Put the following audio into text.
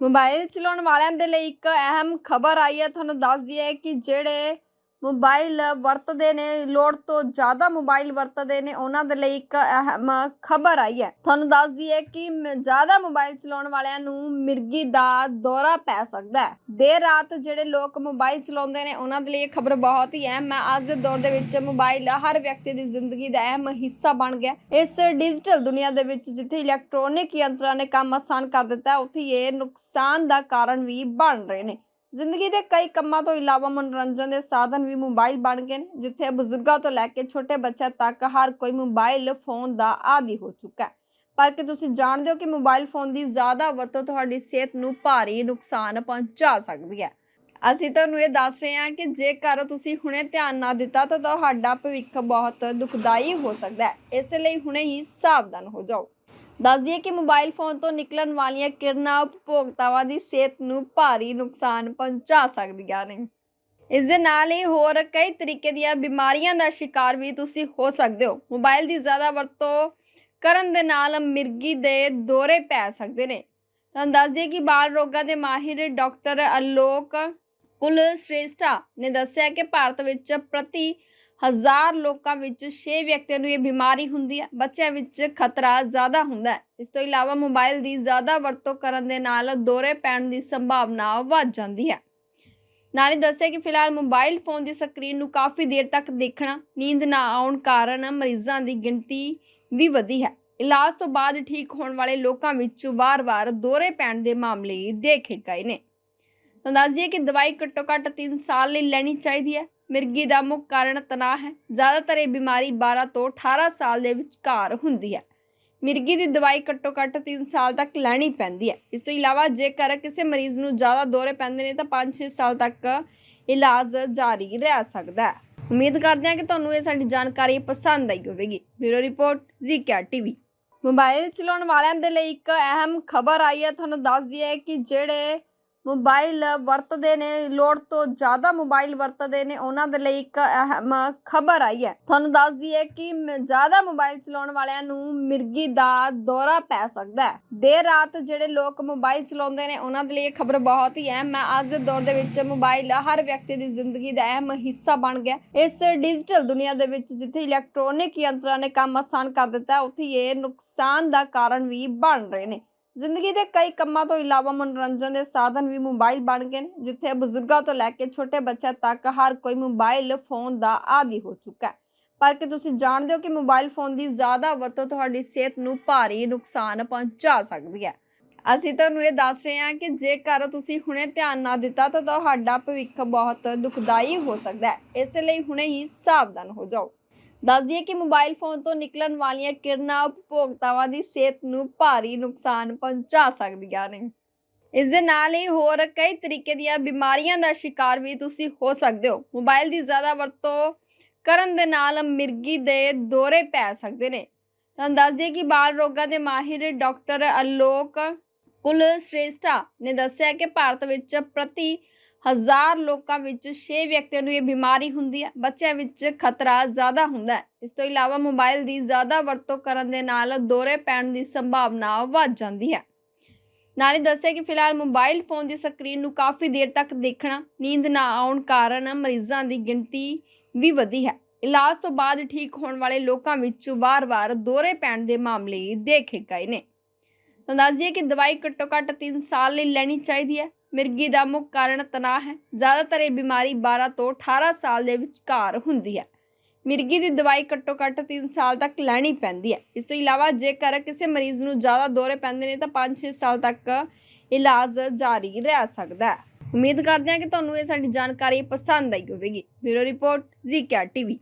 Mobile ਚਲਾਉਣ ਵਾਲਿਆਂ ਦੇ ਲਈ ਇੱਕ ਅਹਿਮ ਖਬਰ ਆਈ ਹੈ, ਤੁਹਾਨੂੰ ਦੱਸ ਦਈਏ ਕਿ ਜਿਹੜੇ ਮੋਬਾਈਲ ਵਰਤਦੇ ਨੇ, ਲੋੜ ਤੋਂ ਜ਼ਿਆਦਾ ਮੋਬਾਈਲ ਵਰਤਦੇ ਨੇ, ਉਹਨਾਂ ਦੇ ਲਈ ਇੱਕ ਅਹਿਮ ਖਬਰ ਆਈ ਹੈ। ਤੁਹਾਨੂੰ ਦੱਸ ਦਈਏ ਕਿ ਜ਼ਿਆਦਾ ਮੋਬਾਈਲ ਚਲਾਉਣ ਵਾਲਿਆਂ ਨੂੰ ਮਿਰਗੀ ਦਾ ਦੌਰਾ ਪੈ ਸਕਦਾ ਹੈ। ਦੇਰ ਰਾਤ ਜਿਹੜੇ ਲੋਕ ਮੋਬਾਈਲ ਚਲਾਉਂਦੇ ਨੇ, ਉਹਨਾਂ ਦੇ ਲਈ ਇਹ ਖਬਰ ਬਹੁਤ ਹੀ ਅਹਿਮ ਹੈ। ਅੱਜ ਦੇ ਦੌਰ ਦੇ ਵਿੱਚ ਮੋਬਾਈਲ ਹਰ ਵਿਅਕਤੀ ਦੀ ਜ਼ਿੰਦਗੀ ਦਾ ਅਹਿਮ ਹਿੱਸਾ ਬਣ ਗਿਆ ਇਸ ਡਿਜੀਟਲ ਦੁਨੀਆ ਦੇ ਵਿੱਚ ਜਿੱਥੇ ਇਲੈਕਟ੍ਰੋਨਿਕ ਯੰਤਰਾਂ ਨੇ ਕੰਮ ਆਸਾਨ ਕਰ ਦਿੱਤਾ, ਉੱਥੇ ਇਹ ਨੁਕਸਾਨ ਦਾ ਕਾਰਨ ਵੀ ਬਣ ਰਹੇ ਨੇ। ਜ਼ਿੰਦਗੀ ਦੇ ਕਈ ਕੰਮਾਂ ਤੋਂ ਇਲਾਵਾ ਮਨੋਰੰਜਨ ਦੇ ਸਾਧਨ ਵੀ ਮੋਬਾਈਲ ਬਣ ਗਏ ਨੇ, ਜਿੱਥੇ ਬਜ਼ੁਰਗਾਂ ਤੋਂ ਲੈ ਕੇ ਛੋਟੇ ਬੱਚਿਆਂ ਤੱਕ ਹਰ ਕੋਈ ਮੋਬਾਈਲ ਫੋਨ ਦਾ ਆਦੀ ਹੋ ਚੁੱਕਾ ਹੈ। ਪਰ ਕਿ ਤੁਸੀਂ ਜਾਣਦੇ ਹੋ ਕਿ ਮੋਬਾਈਲ ਫੋਨ ਦੀ ਜ਼ਿਆਦਾ ਵਰਤੋਂ ਤੁਹਾਡੀ ਸਿਹਤ ਨੂੰ ਭਾਰੀ ਨੁਕਸਾਨ ਪਹੁੰਚਾ ਸਕਦੀ ਹੈ? ਅਸੀਂ ਤੁਹਾਨੂੰ ਇਹ ਦੱਸ ਰਹੇ ਹਾਂ ਕਿ ਜੇਕਰ ਤੁਸੀਂ ਹੁਣੇ ਧਿਆਨ ਨਾ ਦਿੱਤਾ ਤਾਂ ਤੁਹਾਡਾ ਭਵਿੱਖ ਬਹੁਤ ਦੁਖਦਾਈ ਹੋ ਸਕਦਾ ਹੈ। ਇਸ ਲਈ ਹੁਣੇ ਹੀ ਸਾਵਧਾਨ ਹੋ ਜਾਓ। ਦੱਸ ਦਈਏ ਕਿ ਮੋਬਾਈਲ ਫੋਨ ਤੋਂ ਨਿਕਲਣ ਵਾਲੀਆਂ ਕਿਰਨਾਂ ਉਪਭੋਗਤਾਵਾਂ ਦੀ ਸਿਹਤ ਨੂੰ ਭਾਰੀ ਨੁਕਸਾਨ ਪਹੁੰਚਾ ਸਕਦੀਆਂ ਨੇ। ਇਸ ਦੇ ਨਾਲ ਹੀ ਹੋਰ ਕਈ ਤਰੀਕੇ ਦੀਆਂ ਬਿਮਾਰੀਆਂ ਦਾ ਸ਼ਿਕਾਰ ਵੀ ਤੁਸੀਂ ਹੋ ਸਕਦੇ ਹੋ। ਮੋਬਾਈਲ ਦੀ ਜ਼ਿਆਦਾ ਵਰਤੋਂ ਕਰਨ ਦੇ ਨਾਲ ਮਿਰਗੀ ਦੇ ਦੌਰੇ ਪੈ ਸਕਦੇ ਨੇ। ਤੁਹਾਨੂੰ ਦੱਸ ਦਈਏ ਕਿ ਬਾਲ ਰੋਗਾਂ ਦੇ ਮਾਹਿਰ ਡਾਕਟਰ ਅਲੋਕ ਕੁਲ ਸ੍ਰੇਸ਼ਟਾ ਨੇ ਦੱਸਿਆ ਕਿ ਭਾਰਤ ਵਿੱਚ ਪ੍ਰਤੀ ਹਜ਼ਾਰ ਲੋਕਾਂ ਵਿੱਚ 6 ਵਿਅਕਤੀਆਂ ਨੂੰ ਇਹ ਬਿਮਾਰੀ ਹੁੰਦੀ ਹੈ, ਬੱਚਿਆਂ ਵਿੱਚ ਖਤਰਾ ਜ਼ਿਆਦਾ ਹੁੰਦਾ ਹੈ। ਇਸ ਤੋਂ ਇਲਾਵਾ ਮੋਬਾਈਲ ਦੀ ਜ਼ਿਆਦਾ ਵਰਤੋਂ ਕਰਨ ਦੇ ਨਾਲ ਦੌਰੇ ਪੈਣ ਦੀ ਸੰਭਾਵਨਾ ਵੱਧ ਜਾਂਦੀ ਹੈ। ਨਾਲ ਹੀ ਦੱਸਿਆ ਕਿ ਫਿਲਹਾਲ ਮੋਬਾਈਲ ਫੋਨ ਦੀ ਸਕਰੀਨ ਨੂੰ ਕਾਫੀ ਦੇਰ ਤੱਕ ਦੇਖਣਾ, ਨੀਂਦ ਨਾ ਆਉਣ ਕਾਰਨ ਮਰੀਜ਼ਾਂ ਦੀ ਗਿਣਤੀ ਵੀ ਵਧੀ ਹੈ। ਇਲਾਜ ਤੋਂ ਬਾਅਦ ਠੀਕ ਹੋਣ ਵਾਲੇ ਲੋਕਾਂ ਵਿੱਚ ਵਾਰ-ਵਾਰ ਦੌਰੇ ਪੈਣ ਦੇ ਮਾਮਲੇ ਦੇਖੇ ਗਏ ਨੇ। ਤਾਂ ਦੱਸ ਦਈਏ ਕਿ ਦਵਾਈ ਘੱਟੋ ਘੱਟ 3 ਸਾਲ ਲਈ ਲੈਣੀ ਚਾਹੀਦੀ ਹੈ। ਮਿਰਗੀ ਦਾ ਮੁੱਖ ਕਾਰਨ ਤਣਾਅ ਹੈ। ਜ਼ਿਆਦਾਤਰ ਇਹ ਬਿਮਾਰੀ 12 ਤੋਂ 18 ਸਾਲ ਦੇ ਵਿਚਕਾਰ ਹੁੰਦੀ ਹੈ। ਮਿਰਗੀ ਦੀ ਦਵਾਈ ਘੱਟੋ ਘੱਟ 3 ਸਾਲ ਤੱਕ ਲੈਣੀ ਪੈਂਦੀ ਹੈ। ਇਸ ਤੋਂ ਇਲਾਵਾ ਜੇਕਰ ਕਿਸੇ ਮਰੀਜ਼ ਨੂੰ ਜ਼ਿਆਦਾ ਦੌਰੇ ਪੈਂਦੇ ਨੇ ਤਾਂ 5-6 ਸਾਲ ਤੱਕ ਇਲਾਜ ਜਾਰੀ ਰਹਿ ਸਕਦਾ ਹੈ। ਉਮੀਦ ਕਰਦੇ ਹਾਂ ਕਿ ਤੁਹਾਨੂੰ ਇਹ ਸਾਡੀ ਜਾਣਕਾਰੀ ਪਸੰਦ ਆਈ ਹੋਵੇਗੀ। Bureau report ZKR TV. Mobile ਚਲਾਉਣ ਵਾਲਿਆਂ ਦੇ ਲਈ ਇੱਕ ਅਹਿਮ ਖਬਰ ਆਈ ਹੈ। ਤੁਹਾਨੂੰ ਦੱਸ ਦਈਏ ਕਿ ਜਿਹੜੇ ਮੋਬਾਈਲ ਵਰਤਦੇ ਨੇ, ਲੋੜ ਤੋਂ ਜ਼ਿਆਦਾ ਮੋਬਾਈਲ ਵਰਤਦੇ ਨੇ, ਉਹਨਾਂ ਦੇ ਲਈ ਇੱਕ ਅਹਿਮ ਖਬਰ ਆਈ ਹੈ। ਤੁਹਾਨੂੰ ਦੱਸ ਦਈਏ ਕਿ ਜ਼ਿਆਦਾ ਮੋਬਾਈਲ ਚਲਾਉਣ ਵਾਲਿਆਂ ਨੂੰ ਮਿਰਗੀ ਦਾ ਦੌਰਾ ਪੈ ਸਕਦਾ ਹੈ। ਦੇਰ ਰਾਤ ਜਿਹੜੇ ਲੋਕ ਮੋਬਾਈਲ ਚਲਾਉਂਦੇ ਨੇ, ਉਹਨਾਂ ਦੇ ਲਈ ਇਹ ਖਬਰ ਬਹੁਤ ਹੀ ਅਹਿਮ ਹੈ। ਅੱਜ ਦੇ ਦੌਰ ਦੇ ਵਿੱਚ ਮੋਬਾਈਲ ਹਰ ਵਿਅਕਤੀ ਦੀ ਜ਼ਿੰਦਗੀ ਦਾ ਅਹਿਮ ਹਿੱਸਾ ਬਣ ਗਿਆ ਇਸ ਡਿਜੀਟਲ ਦੁਨੀਆ ਦੇ ਵਿੱਚ ਜਿੱਥੇ ਇਲੈਕਟ੍ਰੋਨਿਕ ਯੰਤਰਾਂ ਨੇ ਕੰਮ ਆਸਾਨ ਕਰ ਦਿੱਤਾ, ਉੱਥੇ ਇਹ ਨੁਕਸਾਨ ਦਾ ਕਾਰਨ ਵੀ ਬਣ ਰਹੇ ਨੇ। ਜ਼ਿੰਦਗੀ ਦੇ ਕਈ ਕੰਮਾਂ ਤੋਂ ਇਲਾਵਾ ਮਨੋਰੰਜਨ ਦੇ ਸਾਧਨ ਵੀ ਮੋਬਾਈਲ ਬਣ ਗਏ ਨੇ, ਜਿੱਥੇ ਬਜ਼ੁਰਗਾਂ ਤੋਂ ਲੈ ਕੇ ਛੋਟੇ ਬੱਚਿਆਂ ਤੱਕ ਹਰ ਕੋਈ ਮੋਬਾਈਲ ਫੋਨ ਦਾ ਆਦੀ ਹੋ ਚੁੱਕਾ ਹੈ। ਪਰ ਕਿ ਤੁਸੀਂ ਜਾਣਦੇ ਹੋ ਕਿ ਮੋਬਾਈਲ ਫੋਨ ਦੀ ਜ਼ਿਆਦਾ ਵਰਤੋਂ ਤੁਹਾਡੀ ਸਿਹਤ ਨੂੰ ਭਾਰੀ ਨੁਕਸਾਨ ਪਹੁੰਚਾ ਸਕਦੀ ਹੈ? ਅਸੀਂ ਤੁਹਾਨੂੰ ਇਹ ਦੱਸ ਰਹੇ ਹਾਂ ਕਿ ਜੇਕਰ ਤੁਸੀਂ ਹੁਣੇ ਧਿਆਨ ਨਾ ਦਿੱਤਾ ਤਾਂ ਤੁਹਾਡਾ ਭਵਿੱਖ ਬਹੁਤ ਦੁਖਦਾਈ ਹੋ ਸਕਦਾ ਹੈ। ਇਸ ਲਈ ਹੁਣੇ ਹੀ ਸਾਵਧਾਨ ਹੋ ਜਾਓ। ਦੱਸ ਦਈਏ ਕਿ ਮੋਬਾਈਲ ਫੋਨ ਤੋਂ ਨਿਕਲਣ ਵਾਲੀਆਂ ਕਿਰਨਾਂ ਉਪਭੋਗਤਾਵਾਂ ਦੀ ਸਿਹਤ ਨੂੰ ਭਾਰੀ ਨੁਕਸਾਨ ਪਹੁੰਚਾ ਸਕਦੀਆਂ ਨੇ। ਇਸ ਦੇ ਨਾਲ ਹੀ ਹੋਰ ਕਈ ਤਰੀਕੇ ਦੀਆਂ ਬਿਮਾਰੀਆਂ ਦਾ ਸ਼ਿਕਾਰ ਵੀ ਤੁਸੀਂ ਹੋ ਸਕਦੇ ਹੋ। ਮੋਬਾਈਲ ਦੀ ਜ਼ਿਆਦਾ ਵਰਤੋਂ ਕਰਨ ਦੇ ਨਾਲ ਮਿਰਗੀ ਦੇ ਦੌਰੇ ਪੈ ਸਕਦੇ ਨੇ। ਤੁਹਾਨੂੰ ਦੱਸ ਦਈਏ ਕਿ ਬਾਲ ਰੋਗਾਂ ਦੇ ਮਾਹਿਰ ਡਾਕਟਰ ਅਲੋਕ ਕੁਲ ਸ੍ਰੇਸ਼ਟਾ ਨੇ ਦੱਸਿਆ ਕਿ ਭਾਰਤ ਵਿੱਚ ਪ੍ਰਤੀ ਹਜ਼ਾਰ ਲੋਕਾਂ ਵਿੱਚ 6 ਵਿਅਕਤੀਆਂ ਨੂੰ ਇਹ ਬਿਮਾਰੀ ਹੁੰਦੀ ਹੈ, ਬੱਚਿਆਂ ਵਿੱਚ ਖਤਰਾ ਜ਼ਿਆਦਾ ਹੁੰਦਾ ਹੈ। ਇਸ ਤੋਂ ਇਲਾਵਾ ਮੋਬਾਈਲ ਦੀ ਜ਼ਿਆਦਾ ਵਰਤੋਂ ਕਰਨ ਦੇ ਨਾਲ ਦੌਰੇ ਪੈਣ ਦੀ ਸੰਭਾਵਨਾ ਵੱਧ ਜਾਂਦੀ ਹੈ। ਨਾਲੇ ਦੱਸਿਆ ਕਿ ਫਿਲਹਾਲ ਮੋਬਾਈਲ ਫੋਨ ਦੀ ਸਕਰੀਨ ਨੂੰ ਕਾਫੀ ਦੇਰ ਤੱਕ ਦੇਖਣਾ, ਨੀਂਦ ਨਾ ਆਉਣ ਕਾਰਨ ਮਰੀਜ਼ਾਂ ਦੀ ਗਿਣਤੀ ਵੀ ਵਧੀ ਹੈ। ਇਲਾਜ ਤੋਂ ਬਾਅਦ ਠੀਕ ਹੋਣ ਵਾਲੇ ਲੋਕਾਂ ਵਿੱਚ ਵਾਰ-ਵਾਰ ਦੌਰੇ ਪੈਣ ਦੇ ਮਾਮਲੇ ਦੇਖੇ ਗਏ ਨੇ। ਤਾਂ ਦੱਸ ਦਈਏ ਕਿ ਦਵਾਈ ਘੱਟੋ ਘੱਟ 3 ਸਾਲ ਲਈ ਲੈਣੀ ਚਾਹੀਦੀ ਹੈ। ਮਿਰਗੀ ਦਾ ਮੁੱਖ ਕਾਰਨ ਤਣਾਅ ਹੈ। ਜ਼ਿਆਦਾਤਰ ਇਹ ਬਿਮਾਰੀ 12 ਤੋਂ 18 ਸਾਲ ਦੇ ਵਿਚਕਾਰ ਹੁੰਦੀ ਹੈ। ਮਿਰਗੀ ਦੀ ਦਵਾਈ ਘੱਟੋ ਘੱਟ 3 ਸਾਲ ਤੱਕ ਲੈਣੀ ਪੈਂਦੀ ਹੈ। ਇਸ ਤੋਂ ਇਲਾਵਾ ਜੇਕਰ ਕਿਸੇ ਮਰੀਜ਼ ਨੂੰ ਜ਼ਿਆਦਾ ਦੌਰੇ ਪੈਂਦੇ ਨੇ ਤਾਂ 5-6 ਸਾਲ ਤੱਕ ਇਲਾਜ ਜਾਰੀ ਰਹਿ ਸਕਦਾ ਹੈ। ਉਮੀਦ ਕਰਦੇ ਹਾਂ ਕਿ ਤੁਹਾਨੂੰ ਇਹ ਸਾਡੀ ਜਾਣਕਾਰੀ ਪਸੰਦ ਆਈ ਹੋਵੇਗੀ। Bureau report ZKR TV.